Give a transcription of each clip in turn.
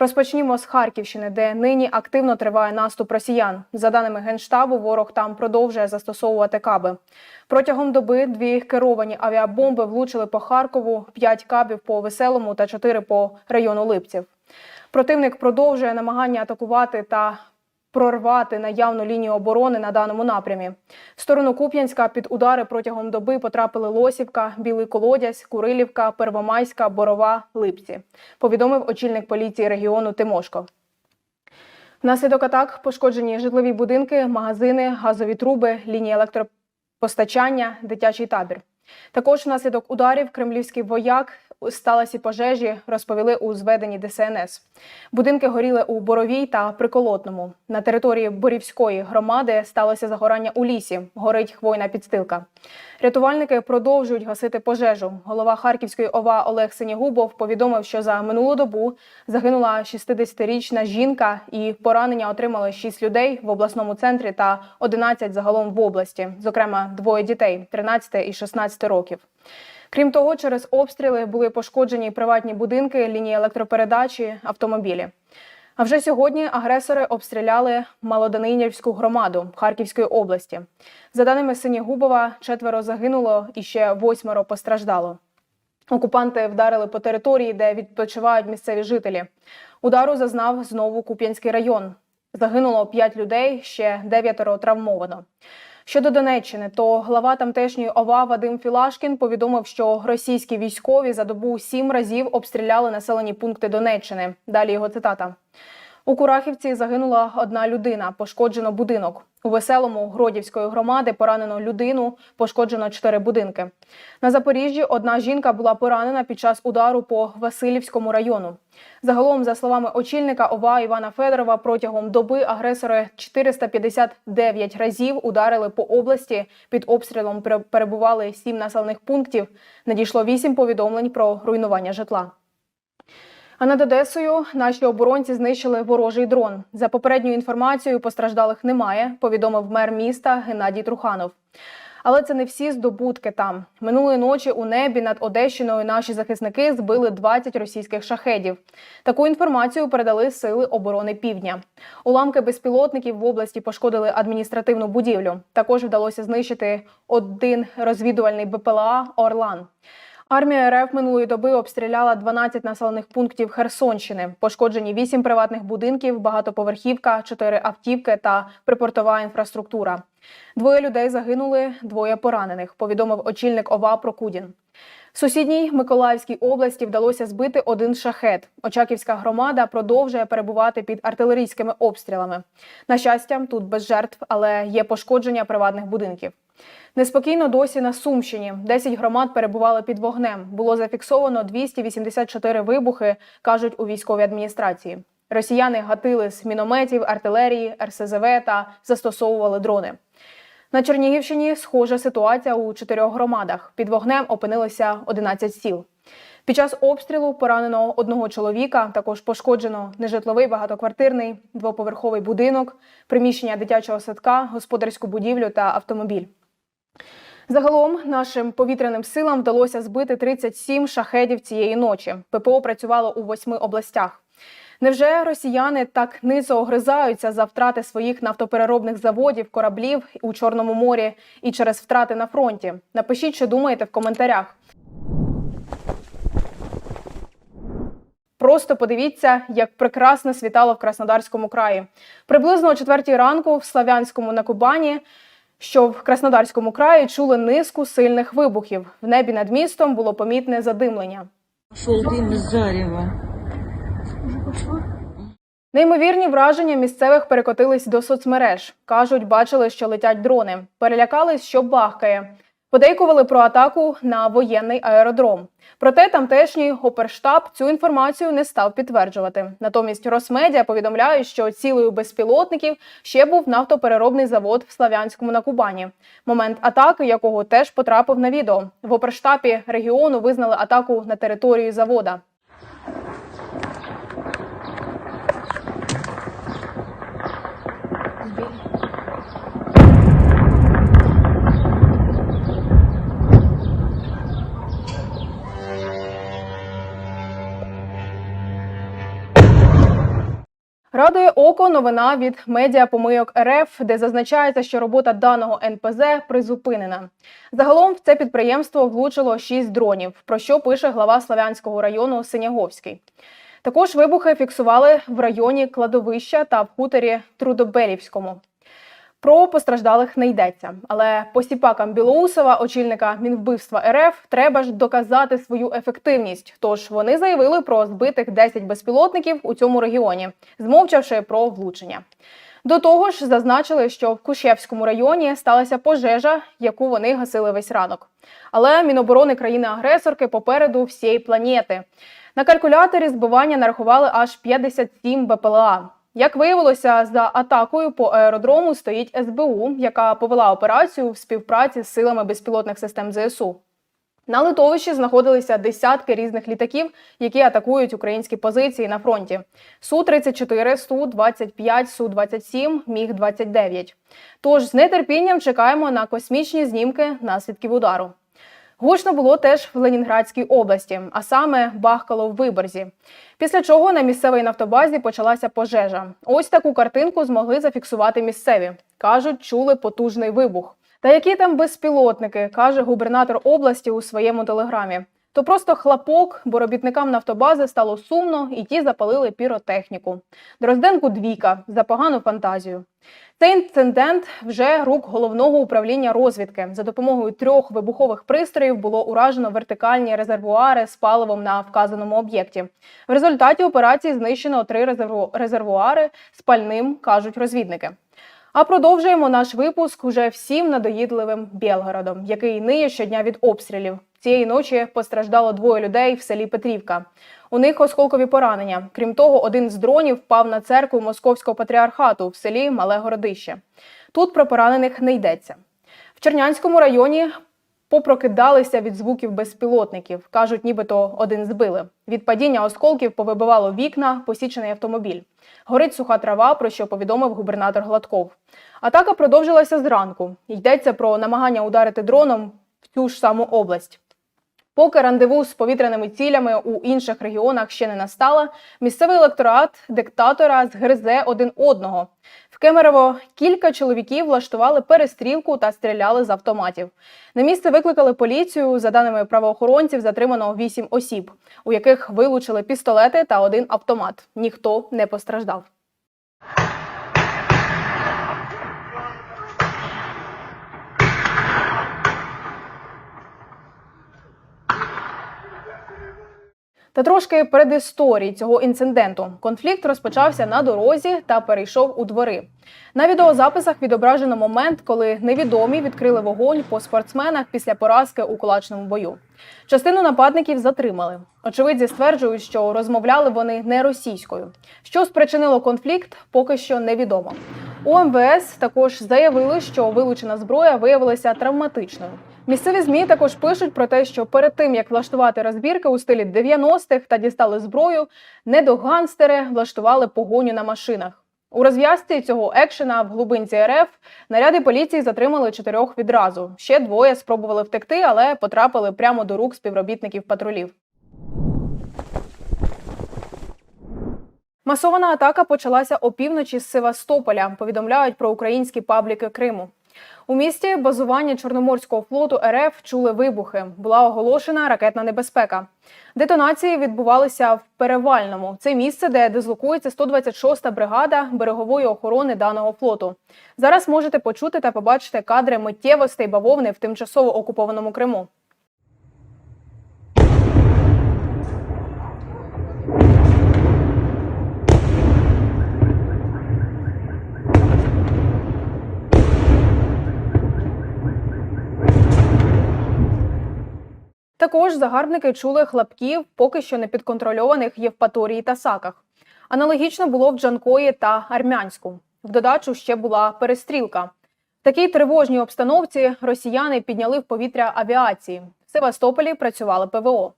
Розпочнімо з Харківщини, де нині активно триває наступ росіян. За даними генштабу, ворог там продовжує застосовувати каби. Протягом доби дві керовані авіабомби влучили по Харкову, п'ять кабів по веселому та чотири по району Липців. Противник продовжує намагання атакувати та прорвати наявну лінію оборони на даному напрямі. В сторону Куп'янська під удари протягом доби потрапили Лосівка, Білий Колодязь, Курилівка, Первомайська, Борова, Липці. Повідомив очільник поліції регіону Тимошко. Внаслідок атак пошкоджені житлові будинки, магазини, газові труби, лінії електропостачання, дитячий табір. Також внаслідок ударів кремлівський вояк сталися пожежі, розповіли у зведенні ДСНС. Будинки горіли у Боровій та Приколотному. На території Борівської громади сталося загорання у лісі. Горить хвойна підстилка. Рятувальники продовжують гасити пожежу. Голова Харківської ОВА Олег Синігубов повідомив, що за минулу добу загинула 60-річна жінка і поранення отримали 6 людей в обласному центрі та 11 загалом в області, зокрема двоє дітей 13 і 16 років. Крім того, через обстріли були пошкоджені приватні будинки, лінії електропередачі, автомобілі. А вже сьогодні агресори обстріляли Малоданинівську громаду Харківської області. За даними Синігубова, четверо загинуло і ще восьмеро постраждало. Окупанти вдарили по території, де відпочивають місцеві жителі. Удару зазнав знову Куп'янський район. Загинуло п'ять людей, ще дев'ятеро травмовано. Щодо Донеччини, то глава тамтешньої ОВА Вадим Філашкін повідомив, що російські військові за добу сім разів обстріляли населені пункти Донеччини. Далі його цитата. У Курахівці загинула одна людина, пошкоджено будинок. У веселому Гродівської громади поранено людину, пошкоджено чотири будинки. На Запоріжжі одна жінка була поранена під час удару по Васильівському району. Загалом, за словами очільника ОВА Івана Федорова, протягом доби агресори 459 разів ударили по області. Під обстрілом перебували сім населених пунктів. Надійшло вісім повідомлень про руйнування житла. А над Одесою наші оборонці знищили ворожий дрон. За попередньою інформацією, постраждалих немає, повідомив мер міста Геннадій Труханов. Але це не всі здобутки там. Минулої ночі у небі над Одещиною наші захисники збили 20 російських шахедів. Таку інформацію передали сили оборони Півдня. Уламки безпілотників в області пошкодили адміністративну будівлю. Також вдалося знищити один розвідувальний БПЛА Орлан. Армія РФ минулої доби обстріляла 12 населених пунктів Херсонщини. Пошкоджені 8 приватних будинків, багатоповерхівка, 4 автівки та припортова інфраструктура. Двоє людей загинули, двоє поранених, повідомив очільник ОВА Прокудін. Сусідній Миколаївській області вдалося збити один шахет. Очаківська громада продовжує перебувати під артилерійськими обстрілами. На щастя, тут без жертв, але є пошкодження приватних будинків. Неспокійно досі на Сумщині. 10 громад перебували під вогнем. Було зафіксовано 284 вибухи, кажуть у військовій адміністрації. Росіяни гатили з мінометів, артилерії, РСЗВ та застосовували дрони. На Чернігівщині схожа ситуація у чотирьох громадах. Під вогнем опинилися 11 сіл. Під час обстрілу поранено одного чоловіка, також пошкоджено нежитловий багатоквартирний двоповерховий будинок, приміщення дитячого садка, господарську будівлю та автомобіль. Загалом нашим повітряним силам вдалося збити 37 шахедів цієї ночі. ППО працювало у восьми областях. Невже росіяни так низо огризаються за втрати своїх нафтопереробних заводів, кораблів у Чорному морі і через втрати на фронті? Напишіть, що думаєте в коментарях. Просто подивіться, як прекрасно світало в Краснодарському краї. Приблизно о 4 ранку в Славянському на Кубані, що в Краснодарському краї чули низку сильних вибухів. В небі над містом було помітне задимлення. дим из зарева. Неймовірні враження місцевих перекотились до соцмереж. Кажуть, бачили, що летять дрони. Перелякались, що бахкає. Подейкували про атаку на воєнний аеродром. Проте тамтешній оперштаб цю інформацію не став підтверджувати. Натомість Росмедіа повідомляє, що цілею безпілотників ще був нафтопереробний завод в Славянському на Кубані. Момент атаки, якого теж потрапив на відео. В оперштабі регіону визнали атаку на територію завода. Радує око новина від медіа помийок РФ, де зазначається, що робота даного НПЗ призупинена. Загалом в це підприємство влучило 6 дронів, про що пише глава Славянського району Синяговський. Також вибухи фіксували в районі кладовища та в хуторі Трудобелівському. Про постраждалих не йдеться, але посіпакам Білоусова, очільника мінвбивства РФ, треба ж доказати свою ефективність. Тож вони заявили про збитих 10 безпілотників у цьому регіоні, змовчавши про влучення. До того ж, зазначили, що в Кушевському районі сталася пожежа, яку вони гасили весь ранок. Але Міноборони країни-агресорки попереду всієї планети. На калькуляторі збивання нарахували аж 57 БПЛА. Як виявилося, за атакою по аеродрому стоїть СБУ, яка повела операцію в співпраці з силами безпілотних систем ЗСУ. На литовищі знаходилися десятки різних літаків, які атакують українські позиції на фронті: Су-34, Су-25, Су-27, Міг-29. Тож з нетерпінням чекаємо на космічні знімки наслідків удару. Гучно було теж в Ленінградській області, а саме бахкало в Виборзі. Після чого на місцевій нафтобазі почалася пожежа. Ось таку картинку змогли зафіксувати місцеві. кажуть, чули потужний вибух. Та які там безпілотники, каже губернатор області у своєму телеграмі. То просто хлопок, бо робітникам нафтобази стало сумно, і ті запалили піротехніку. Дрозденку двійка за погану фантазію. Цей інцидент вже рук головного управління розвідки. За допомогою трьох вибухових пристроїв було уражено вертикальні резервуари з паливом на вказаному об'єкті. В результаті операції знищено три резерву- резервуари з пальним, кажуть розвідники. А продовжуємо наш випуск уже всім надоїдливим Білгородом, який ниє щодня від обстрілів. Цієї ночі постраждало двоє людей в селі Петрівка. У них осколкові поранення. Крім того, один з дронів впав на церкву Московського патріархату в селі Мале Городище. Тут про поранених не йдеться. В Чернянському районі попрокидалися від звуків безпілотників. кажуть, нібито один збили. Від падіння осколків повибивало вікна, посічений автомобіль. Горить суха трава, про що повідомив губернатор Гладков. Атака продовжилася зранку. Йдеться про намагання ударити дроном в цю ж саму область. Поки рандеву з повітряними цілями у інших регіонах ще не настала, місцевий електорат диктатора згризе один одного. В Кемерово кілька чоловіків влаштували перестрілку та стріляли з автоматів. На місце викликали поліцію. За даними правоохоронців, затримано вісім осіб, у яких вилучили пістолети та один автомат. Ніхто не постраждав. Та трошки передісторії цього інциденту. Конфлікт розпочався на дорозі та перейшов у двори. На відеозаписах відображено момент, коли невідомі відкрили вогонь по спортсменах після поразки у кулачному бою. Частину нападників затримали. Очевидці стверджують, що розмовляли вони не російською. Що спричинило конфлікт, поки що невідомо. У МВС також заявили, що вилучена зброя виявилася травматичною. Місцеві змі також пишуть про те, що перед тим як влаштувати розбірки у стилі 90-х та дістали зброю, недоганстери влаштували погоню на машинах. У розв'язці цього екшена в глибинці РФ наряди поліції затримали чотирьох відразу. Ще двоє спробували втекти, але потрапили прямо до рук співробітників патрулів. Масована атака почалася опівночі з Севастополя. Повідомляють про українські пабліки Криму. У місті базування Чорноморського флоту РФ чули вибухи. Була оголошена ракетна небезпека. Детонації відбувалися в Перевальному. Це місце, де дислокується 126-та бригада берегової охорони даного флоту. Зараз можете почути та побачити кадри миттєвостей бавовни в тимчасово окупованому Криму. Також загарбники чули хлопків поки що не підконтрольованих Євпаторії та Саках. Аналогічно було в Джанкої та Армянську. В додачу ще була перестрілка. В такій тривожній обстановці росіяни підняли в повітря авіації. В Севастополі працювали ПВО.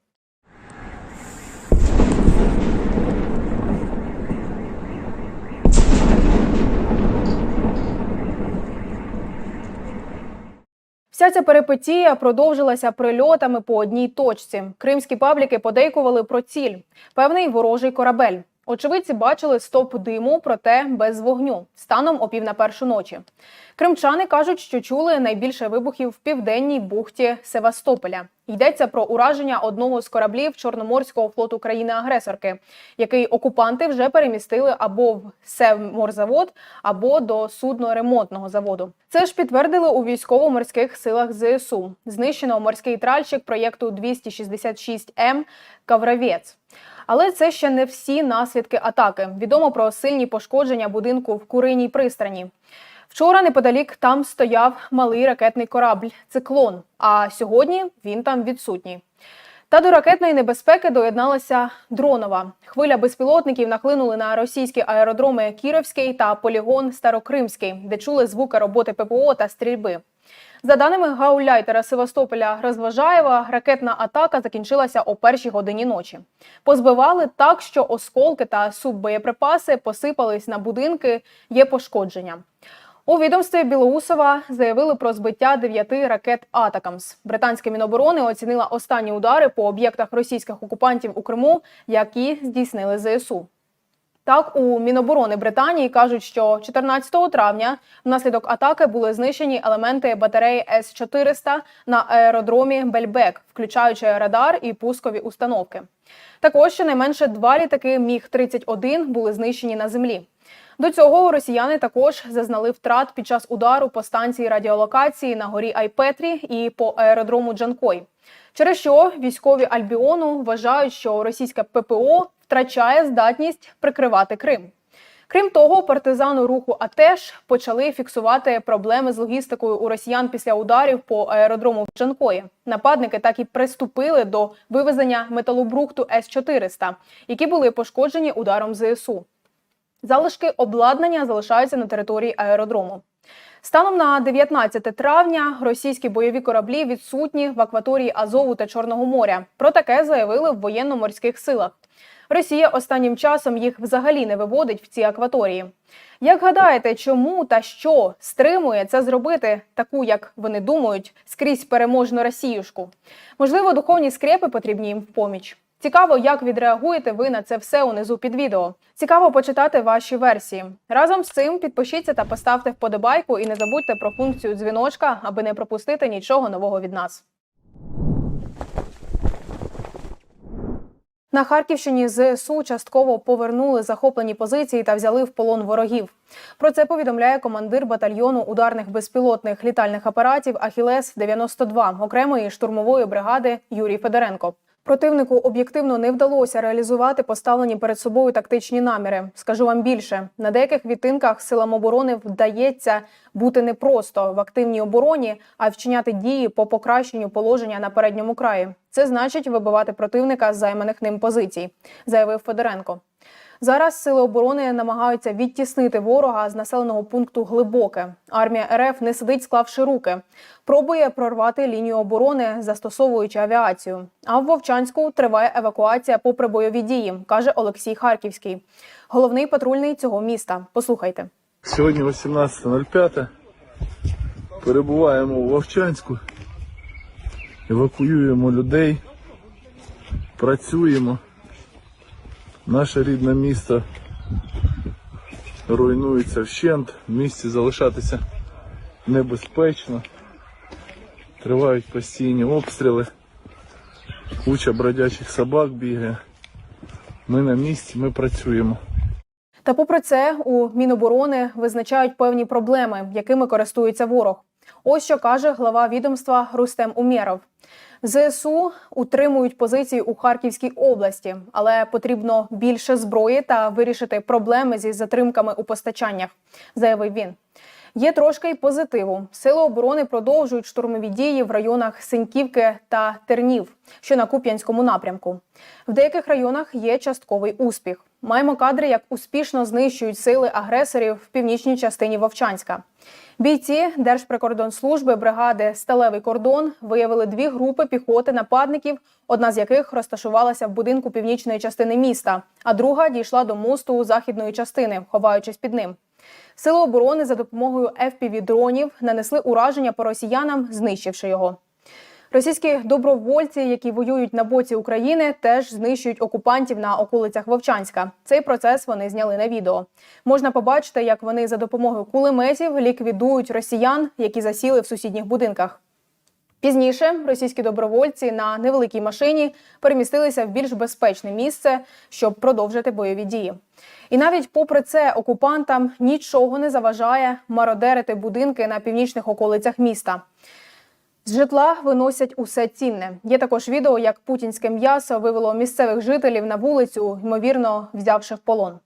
Вся ця перипетія продовжилася прильотами по одній точці. Кримські пабліки подейкували про ціль певний ворожий корабель. Очевидці бачили стоп диму, проте без вогню, станом о пів на першу ночі. Кримчани кажуть, що чули найбільше вибухів в південній бухті Севастополя. Йдеться про ураження одного з кораблів Чорноморського флоту країни-агресорки, який окупанти вже перемістили або в Севморзавод, або до судноремонтного заводу. Це ж підтвердили у військово-морських силах ЗСУ. Знищено морський тральщик проєкту 266 М Кавравець. Але це ще не всі наслідки атаки. Відомо про сильні пошкодження будинку в Куриній пристані. Вчора неподалік там стояв малий ракетний корабль Циклон. А сьогодні він там відсутній. Та до ракетної небезпеки доєдналася дронова. Хвиля безпілотників нахлинули на російські аеродроми Кіровський та полігон Старокримський, де чули звуки роботи ППО та стрільби. За даними гауляйтера Севастополя Розважаєва, ракетна атака закінчилася о першій годині ночі. Позбивали так, що осколки та суббоєприпаси посипались на будинки, є пошкодження. У відомстві Білоусова заявили про збиття дев'яти ракет Атакамс. Британське міноборони оцінила останні удари по об'єктах російських окупантів у Криму, які здійснили ЗСУ. Так, у Міноборони Британії кажуть, що 14 травня внаслідок атаки були знищені елементи батареї С-400 на аеродромі Бельбек, включаючи радар і пускові установки. Також щонайменше два літаки Міг-31 були знищені на землі. До цього росіяни також зазнали втрат під час удару по станції радіолокації на горі Айпетрі і по аеродрому Джанкой. Через що військові Альбіону вважають, що російське ППО втрачає здатність прикривати Крим. Крім того, партизану руху АТЕШ почали фіксувати проблеми з логістикою у росіян після ударів по аеродрому в Джанкої. Нападники так і приступили до вивезення металобрухту С-400, які були пошкоджені ударом ЗСУ. Залишки обладнання залишаються на території аеродрому. Станом на 19 травня російські бойові кораблі відсутні в акваторії Азову та Чорного моря. Про таке заявили в воєнно-морських силах. Росія останнім часом їх взагалі не виводить в ці акваторії. Як гадаєте, чому та що стримує це зробити таку, як вони думають, скрізь переможну Росіюшку? Можливо, духовні скрепи потрібні їм в поміч. Цікаво, як відреагуєте ви на це все унизу під відео. Цікаво почитати ваші версії. Разом з цим підпишіться та поставте вподобайку і не забудьте про функцію дзвіночка, аби не пропустити нічого нового від нас. На Харківщині ЗСУ частково повернули захоплені позиції та взяли в полон ворогів. Про це повідомляє командир батальйону ударних безпілотних літальних апаратів Ахілес 92 окремої штурмової бригади Юрій Федоренко. Противнику об'єктивно не вдалося реалізувати поставлені перед собою тактичні наміри. Скажу вам більше: на деяких відтинках силам оборони вдається бути не просто в активній обороні, а вчиняти дії по покращенню положення на передньому краї. Це значить вибивати противника з займаних ним позицій, заявив Федоренко. Зараз сили оборони намагаються відтіснити ворога з населеного пункту Глибоке. Армія РФ не сидить, склавши руки, пробує прорвати лінію оборони, застосовуючи авіацію. А в Вовчанську триває евакуація попри бойові дії, каже Олексій Харківський, головний патрульний цього міста. Послухайте. Сьогодні 18.05. Перебуваємо у Вовчанську, евакуюємо людей, працюємо. Наше рідне місто руйнується вщент, в місті залишатися небезпечно. Тривають постійні обстріли, куча бродячих собак бігає. Ми на місці, ми працюємо. Та попри це, у Міноборони визначають певні проблеми, якими користується ворог. Ось що каже глава відомства Рустем Умєров. ЗСУ утримують позиції у Харківській області, але потрібно більше зброї та вирішити проблеми зі затримками у постачаннях, заявив він. Є трошки й позитиву. Сили оборони продовжують штурмові дії в районах Синьківки та Тернів, що на Куп'янському напрямку. В деяких районах є частковий успіх. Маємо кадри, як успішно знищують сили агресорів в північній частині Вовчанська. Бійці Держприкордонслужби бригади Сталевий кордон виявили дві групи піхоти нападників, одна з яких розташувалася в будинку північної частини міста, а друга дійшла до мосту західної частини, ховаючись під ним. Сили оборони за допомогою fpv дронів нанесли ураження по росіянам, знищивши його. Російські добровольці, які воюють на боці України, теж знищують окупантів на околицях Вовчанська. Цей процес вони зняли на відео. Можна побачити, як вони за допомогою кулеметів ліквідують росіян, які засіли в сусідніх будинках. Пізніше російські добровольці на невеликій машині перемістилися в більш безпечне місце, щоб продовжити бойові дії. І навіть попри це окупантам нічого не заважає мародерити будинки на північних околицях міста. З житла виносять усе цінне. Є також відео, як путінське м'ясо вивело місцевих жителів на вулицю, ймовірно, взявши в полон.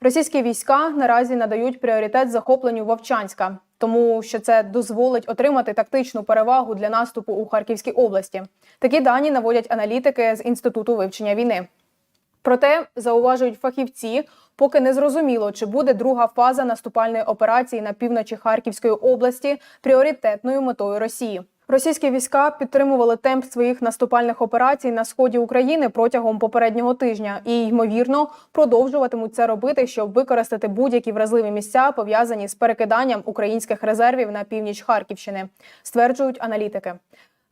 Російські війська наразі надають пріоритет захопленню Вовчанська, тому що це дозволить отримати тактичну перевагу для наступу у Харківській області. Такі дані наводять аналітики з інституту вивчення війни. Проте зауважують фахівці, поки не зрозуміло, чи буде друга фаза наступальної операції на півночі Харківської області пріоритетною метою Росії. Російські війська підтримували темп своїх наступальних операцій на сході України протягом попереднього тижня і, ймовірно, продовжуватимуть це робити, щоб використати будь-які вразливі місця, пов'язані з перекиданням українських резервів на північ Харківщини, стверджують аналітики.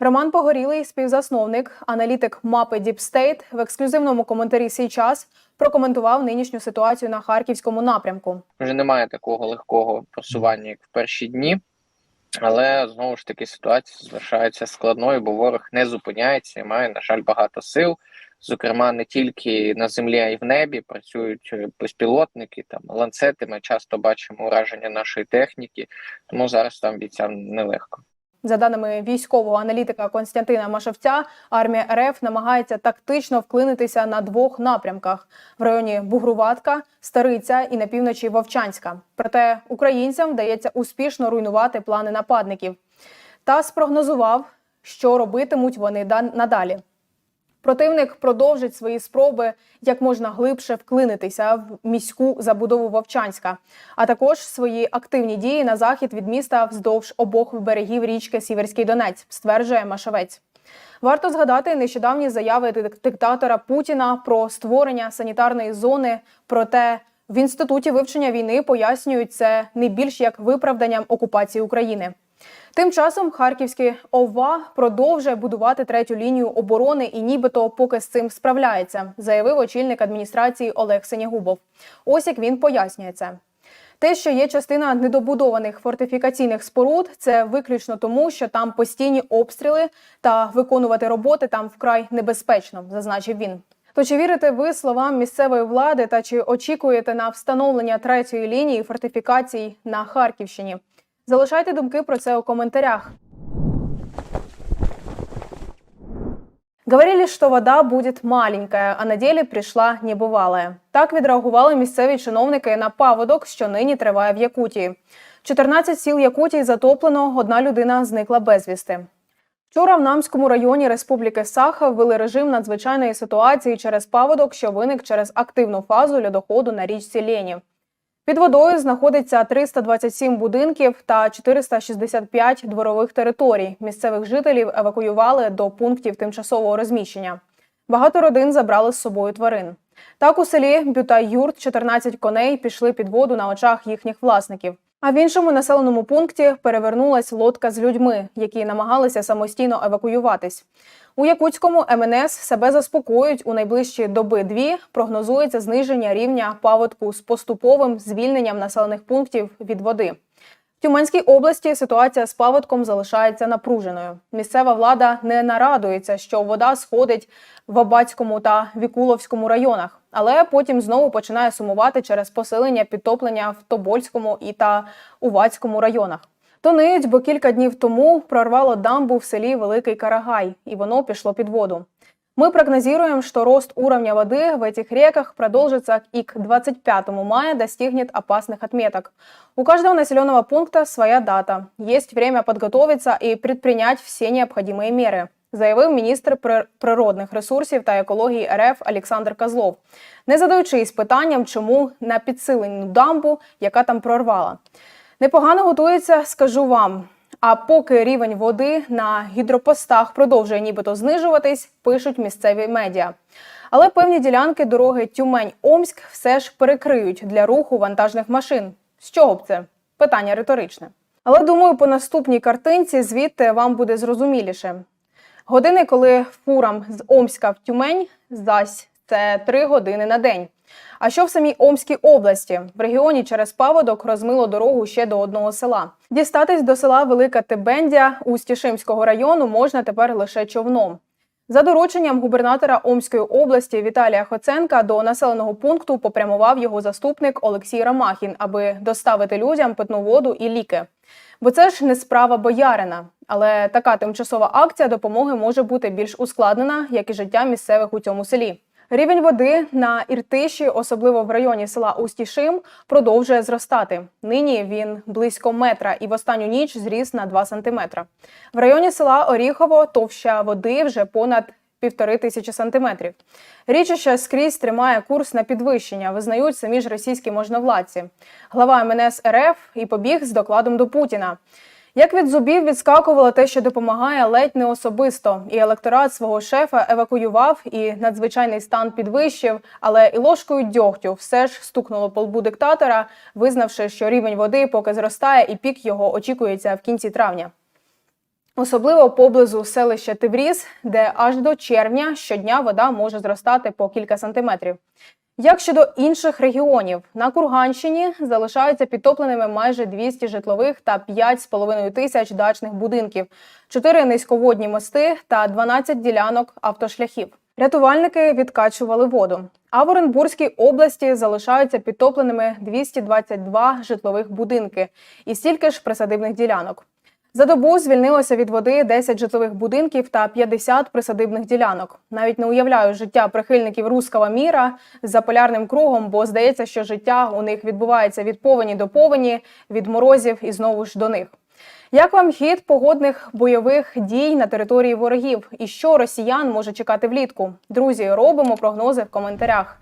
Роман Погорілий, співзасновник, аналітик мапи State, в ексклюзивному коментарі «Сій час» прокоментував нинішню ситуацію на харківському напрямку. вже немає такого легкого просування, як в перші дні. Але знову ж таки ситуація залишається складною, бо ворог не зупиняється і має, на жаль, багато сил. Зокрема, не тільки на землі, а й в небі працюють е, безпілотники, там ланцети. Ми часто бачимо ураження нашої техніки, тому зараз там бійцям нелегко. За даними військового аналітика Константина Машовця, армія РФ намагається тактично вклинитися на двох напрямках в районі Бугруватка, Стариця і на півночі Вовчанська. Проте українцям вдається успішно руйнувати плани нападників та спрогнозував, що робитимуть вони да- надалі. Противник продовжить свої спроби як можна глибше вклинитися в міську забудову Вовчанська, а також свої активні дії на захід від міста вздовж обох берегів річки Сіверський Донець, стверджує Машавець. Варто згадати нещодавні заяви дик- диктатора Путіна про створення санітарної зони. Проте в інституті вивчення війни пояснюють це не більш як виправданням окупації України. Тим часом Харківський ОВА продовжує будувати третю лінію оборони і нібито поки з цим справляється, заявив очільник адміністрації Олег Сенягубов. Ось як він пояснює це. Те, що є частина недобудованих фортифікаційних споруд, це виключно тому, що там постійні обстріли та виконувати роботи там вкрай небезпечно, зазначив він. То чи вірите ви словам місцевої влади та чи очікуєте на встановлення третьої лінії фортифікацій на Харківщині? Залишайте думки про це у коментарях. Говорили, що вода буде маленькая, а на ділі прийшла небувалая. Так відреагували місцеві чиновники на паводок, що нині триває в Якутії. 14 сіл Якутії затоплено, одна людина зникла безвісти. Вчора в Намському районі Республіки Саха ввели режим надзвичайної ситуації через паводок, що виник через активну фазу льодоходу на річці Лені. Під водою знаходиться 327 будинків та 465 дворових територій. Місцевих жителів евакуювали до пунктів тимчасового розміщення. Багато родин забрали з собою тварин. Так у селі Бютай-Юрт 14 коней пішли під воду на очах їхніх власників. А в іншому населеному пункті перевернулась лодка з людьми, які намагалися самостійно евакуюватись. У Якутському МНС себе заспокоюють у найближчі доби-дві. Прогнозується зниження рівня паводку з поступовим звільненням населених пунктів від води. В Тюменській області ситуація з паводком залишається напруженою. Місцева влада не нарадується, що вода сходить в Абацькому та Вікуловському районах, але потім знову починає сумувати через посилення підтоплення в Тобольському і та Увацькому районах. То ниють, бо кілька днів тому прорвало дамбу в селі Великий Карагай, і воно пішло під воду. Мы прогнозируем, что рост уровня воды в этих реках продолжится и к 25 мая достигнет опасных отметок. У каждого населенного пункта своя дата. Есть время подготовиться и предпринять все необходимые меры, заявив міністр при- природних ресурсів та екології РФ Олександр Козлов, не задаючись питанням, чому на підсилену дамбу, яка там прорвала. Непогано готується, скажу вам. А поки рівень води на гідропостах продовжує нібито знижуватись, пишуть місцеві медіа. Але певні ділянки дороги Тюмень-Омськ все ж перекриють для руху вантажних машин. З чого б це? Питання риторичне. Але думаю, по наступній картинці звідти вам буде зрозуміліше. Години, коли фурам з Омська в Тюмень, зась це три години на день. А що в самій Омській області? В регіоні через паводок розмило дорогу ще до одного села. Дістатись до села Велика Тибендя Устішимського району можна тепер лише човном. За дорученням губернатора Омської області Віталія Хоценка до населеного пункту попрямував його заступник Олексій Рамахін, аби доставити людям питну воду і ліки. Бо це ж не справа боярина. Але така тимчасова акція допомоги може бути більш ускладнена, як і життя місцевих у цьому селі. Рівень води на Іртиші, особливо в районі села Устішим, продовжує зростати. Нині він близько метра і в останню ніч зріс на 2 сантиметра. В районі села Оріхово товща води вже понад півтори тисячі сантиметрів. Річище скрізь тримає курс на підвищення, визнають самі ж російські можновладці. Глава МНС РФ і побіг з докладом до Путіна. Як від зубів відскакувало те, що допомагає ледь не особисто, і електорат свого шефа евакуював, і надзвичайний стан підвищив, але і ложкою дьогтю все ж стукнуло по лбу диктатора, визнавши, що рівень води поки зростає, і пік його очікується в кінці травня. Особливо поблизу селища Тивріз, де аж до червня щодня вода може зростати по кілька сантиметрів. Як щодо інших регіонів, на Курганщині залишаються підтопленими майже 200 житлових та 5,5 тисяч дачних будинків, 4 низьководні мости та 12 ділянок автошляхів. Рятувальники відкачували воду. А в Оренбурзькій області залишаються підтопленими 222 житлових будинки і стільки ж присадибних ділянок. За добу звільнилося від води 10 житлових будинків та 50 присадибних ділянок. Навіть не уявляю життя прихильників руского міра за полярним кругом, бо здається, що життя у них відбувається від повені до повені, від морозів і знову ж до них. Як вам хід погодних бойових дій на території ворогів? І що росіян може чекати влітку? Друзі, робимо прогнози в коментарях.